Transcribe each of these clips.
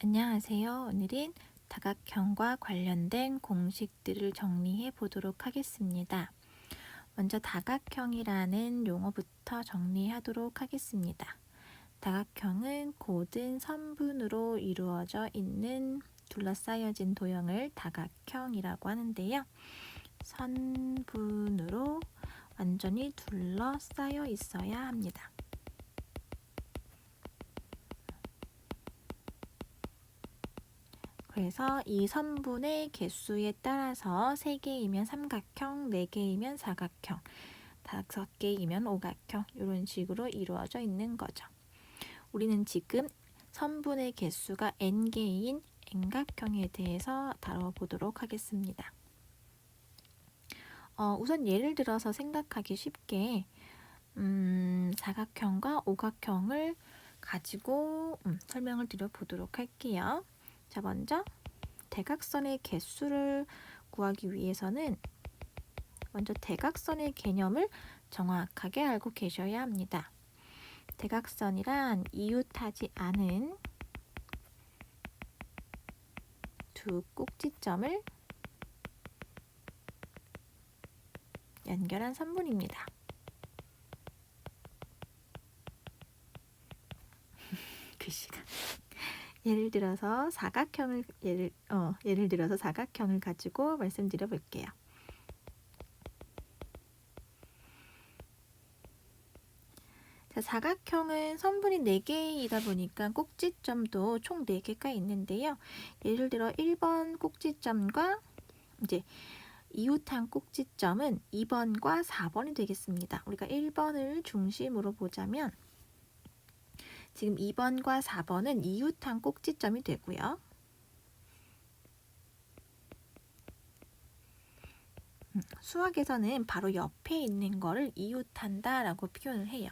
안녕하세요. 오늘은 다각형과 관련된 공식들을 정리해 보도록 하겠습니다. 먼저 다각형이라는 용어부터 정리하도록 하겠습니다. 다각형은 고든 선분으로 이루어져 있는 둘러싸여진 도형을 다각형이라고 하는데요. 선분으로 완전히 둘러싸여 있어야 합니다. 그래서 이 선분의 개수에 따라서 3개이면 삼각형, 4개이면 사각형, 5개이면 오각형 이런 식으로 이루어져 있는 거죠. 우리는 지금 선분의 개수가 n개인 n각형에 대해서 다뤄보도록 하겠습니다. 어, 우선 예를 들어서 생각하기 쉽게 음, 사각형과 오각형을 가지고 음, 설명을 드려보도록 할게요. 자, 먼저 대각선의 개수를 구하기 위해서는 먼저 대각선의 개념을 정확하게 알고 계셔야 합니다. 대각선이란 이웃하지 않은 두 꼭지점을 연결한 선분입니다. 예를 들어서 사각형을 예를 어 예를 들어서 사각형을 가지고 말씀드려 볼게요. 자, 사각형은 선분이 4개이다 보니까 꼭지점도 총 4개가 있는데요. 예를 들어 1번 꼭지점과 이제 이웃한 꼭지점은 2번과 4번이 되겠습니다. 우리가 1번을 중심으로 보자면 지금 2번과 4번은 이웃한 꼭지점이 되고요. 음, 수학에서는 바로 옆에 있는 거를 이웃한다 라고 표현을 해요.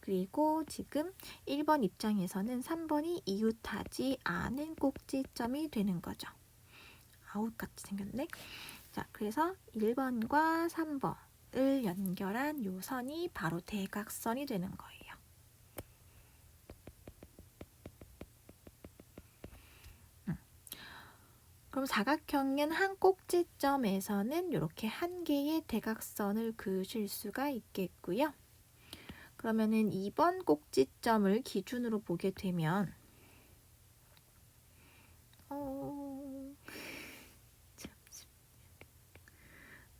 그리고 지금 1번 입장에서는 3번이 이웃하지 않은 꼭지점이 되는 거죠. 아웃같이 생겼네. 자, 그래서 1번과 3번을 연결한 요 선이 바로 대각선이 되는 거예요. 그럼 사각형은 한 꼭지점에서는 이렇게 한 개의 대각선을 그으실 수가 있겠고요. 그러면은 2번 꼭지점을 기준으로 보게 되면 어...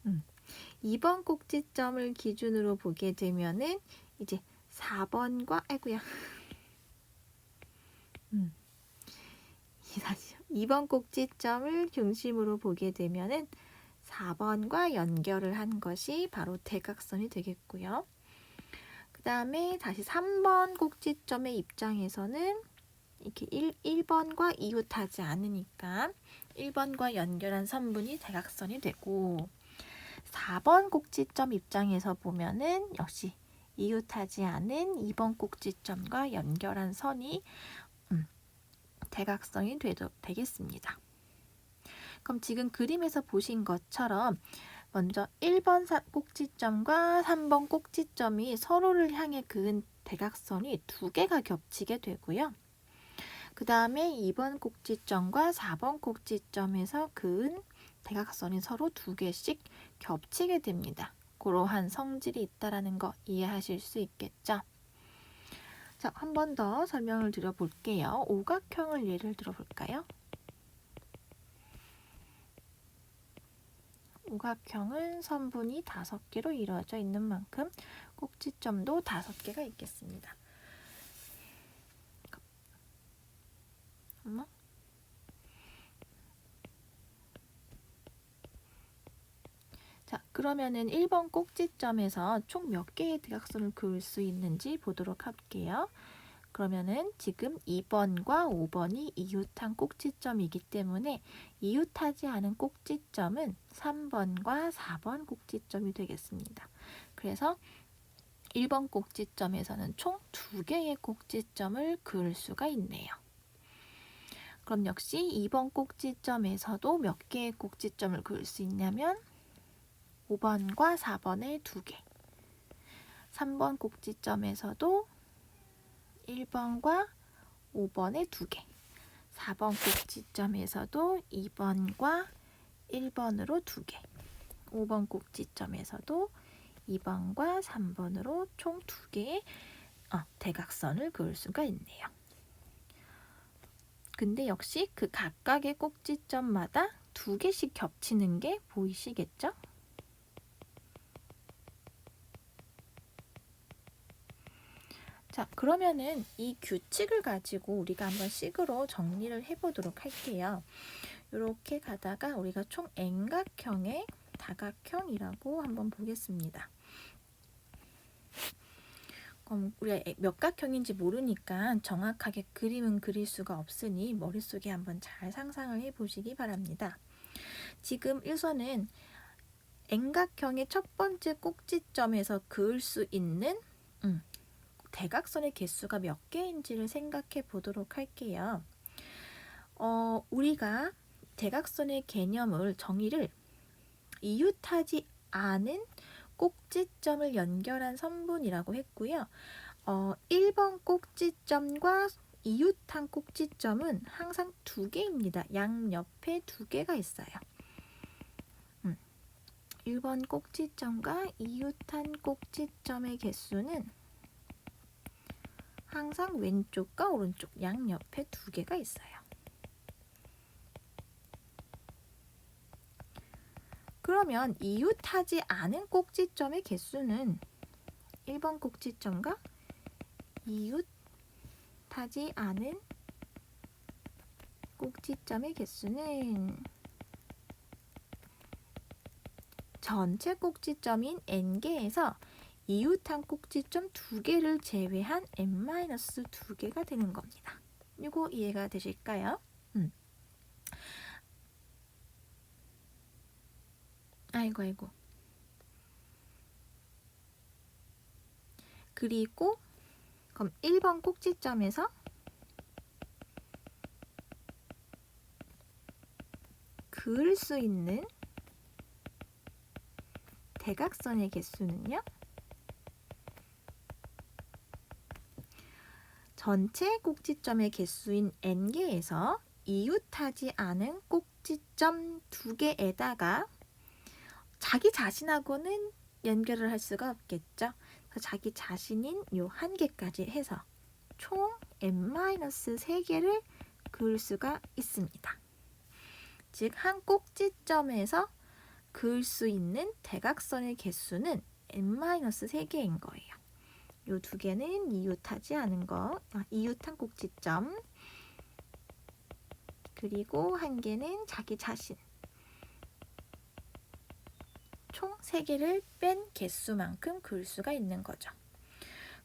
음, 2번 꼭지점을 기준으로 보게 되면은 이제 4번과 아이고야 음. 다시 2번 꼭지점을 중심으로 보게 되면은 4번과 연결을 한 것이 바로 대각선이 되겠고요. 그 다음에 다시 3번 꼭지점의 입장에서는 이렇게 1, 1번과 이웃하지 않으니까 1번과 연결한 선분이 대각선이 되고 4번 꼭지점 입장에서 보면은 역시 이웃하지 않은 2번 꼭지점과 연결한 선이 대각선이 되도, 되겠습니다. 그럼 지금 그림에서 보신 것처럼 먼저 1번 꼭지점과 3번 꼭지점이 서로를 향해 그은 대각선이 두 개가 겹치게 되고요. 그 다음에 2번 꼭지점과 4번 꼭지점에서 그은 대각선이 서로 두 개씩 겹치게 됩니다. 그러한 성질이 있다라는 거 이해하실 수 있겠죠? 자, 한 번 더 설명을 드려볼게요. 오각형을 예를 들어볼까요? 오각형은 선분이 다섯 개로 이루어져 있는 만큼 꼭지점도 다섯 개가 있겠습니다. 엄마? 자, 그러면은 1번 꼭지점에서 총 몇 개의 대각선을 그을 수 있는지 보도록 할게요. 그러면은 지금 2번과 5번이 이웃한 꼭지점이기 때문에 이웃하지 않은 꼭지점은 3번과 4번 꼭지점이 되겠습니다. 그래서 1번 꼭지점에서는 총 2개의 꼭지점을 그을 수가 있네요. 그럼 역시 2번 꼭지점에서도 몇 개의 꼭지점을 그을 수 있냐면 5번과 4번의 2개. 3번 꼭지점에서도 1번과 5번의 2개. 4번 꼭지점에서도 2번과 1번으로 2개. 5번 꼭지점에서도 2번과 3번으로 총 2개의 어, 대각선을 그을 수가 있네요. 근데 역시 그 각각의 꼭지점마다 두 개씩 겹치는 게 보이시겠죠? 자, 그러면은 이 규칙을 가지고 우리가 한번 식으로 정리를 해보도록 할게요. 이렇게 가다가 우리가 총 N각형의 다각형이라고 한번 보겠습니다. 그럼 우리가 몇 각형인지 모르니까 정확하게 그림은 그릴 수가 없으니 머릿속에 한번 잘 상상을 해보시기 바랍니다. 지금 1선은 N각형의 첫 번째 꼭지점에서 그을 수 있는 음, 대각선의 개수가 몇 개인지를 생각해 보도록 할게요. 어, 우리가 대각선의 개념을 정의를 이웃하지 않은 꼭지점을 연결한 선분이라고 했고요. 어, 1번 꼭지점과 이웃한 꼭지점은 항상 두 개입니다. 양옆에 두 개가 있어요. 음, 1번 꼭지점과 이웃한 꼭지점의 개수는 항상 왼쪽과 오른쪽 양옆에 두 개가 있어요. 그러면 이웃하지 않은 꼭지점의 개수는 1번 꼭지점과 이웃하지 않은 꼭지점의 개수는 전체 꼭지점인 n개에서 이웃한 꼭지점 두 개를 제외한 n-두 개가 되는 겁니다. 이거 이해가 되실까요? 음. 아이고 아이고. 그리고 그럼 1번 꼭지점에서 그을 수 있는 대각선의 개수는요? 전체 꼭지점의 개수인 n개에서 이웃하지 않은 꼭지점 두 개에다가 자기 자신하고는 연결을 할 수가 없겠죠. 자기 자신인 요 한 개까지 해서 총 n-3개를 그을 수가 있습니다. 즉, 한 꼭지점에서 그을 수 있는 대각선의 개수는 n-3개인 거예요. 요 두 개는 이웃하지 않은 거, 아, 이웃한 꼭지점, 그리고 한 개는 자기 자신. 총 3개를 뺀 개수만큼 그을 수가 있는 거죠.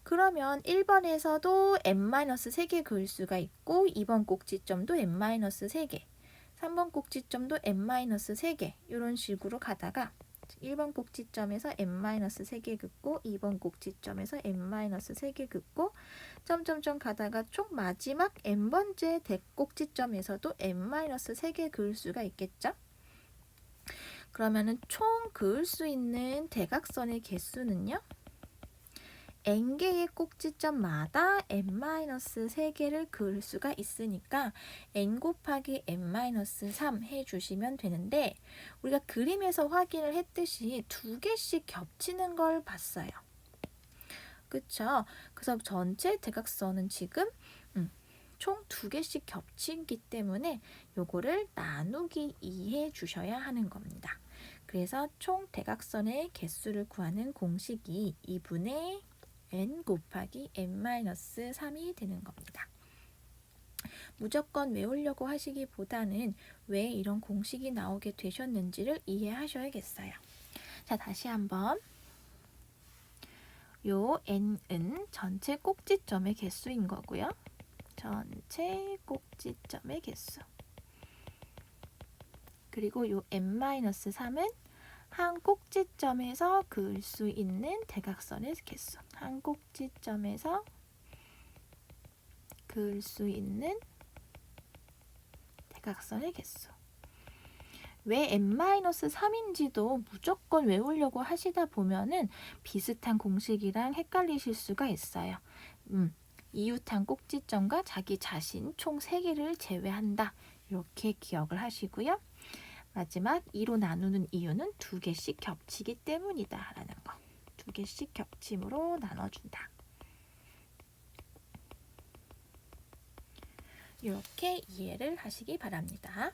그러면 1번에서도 n-3개 그을 수가 있고 2번 꼭지점도 n-3개 3번 꼭지점도 n-3개 이런 식으로 가다가 1번 꼭지점에서 n-3개 긋고 2번 꼭지점에서 n-3개 긋고 점점점 가다가 총 마지막 n번째 대꼭지점에서도 n-3개 그을 수가 있겠죠? 그러면은 총 그을 수 있는 대각선의 개수는요. N개의 꼭지점마다 n-3개를 그을 수가 있으니까 n 곱하기 n-3 해주시면 되는데 우리가 그림에서 확인을 했듯이 두 개씩 겹치는 걸 봤어요. 그쵸? 그래서 전체 대각선은 지금 음, 총두 개씩 겹치기 때문에 요거를 나누기 2해 주셔야 하는 겁니다. 그래서 총 대각선의 개수를 구하는 공식이 2분의 n 곱하기 n-3이 되는 겁니다. 무조건 외우려고 하시기보다는 왜 이런 공식이 나오게 되셨는지를 이해하셔야겠어요. 자, 다시 한번 요 n은 전체 꼭지점의 개수인 거고요. 전체 꼭지점의 개수. 그리고 요 n-3은 한 꼭지점에서 그을 수 있는 대각선의 개수. 한 꼭지점에서 그을 수 있는 대각선의 개수. 왜 n-3인지도 무조건 외우려고 하시다 보면은 비슷한 공식이랑 헷갈리실 수가 있어요. 음, 이웃한 꼭지점과 자기 자신 총 3개를 제외한다. 이렇게 기억을 하시고요. 마지막 2로 나누는 이유는 두 개씩 겹치기 때문이다. 라는 거. 두 개씩 겹침으로 나눠준다. 이렇게 이해를 하시기 바랍니다.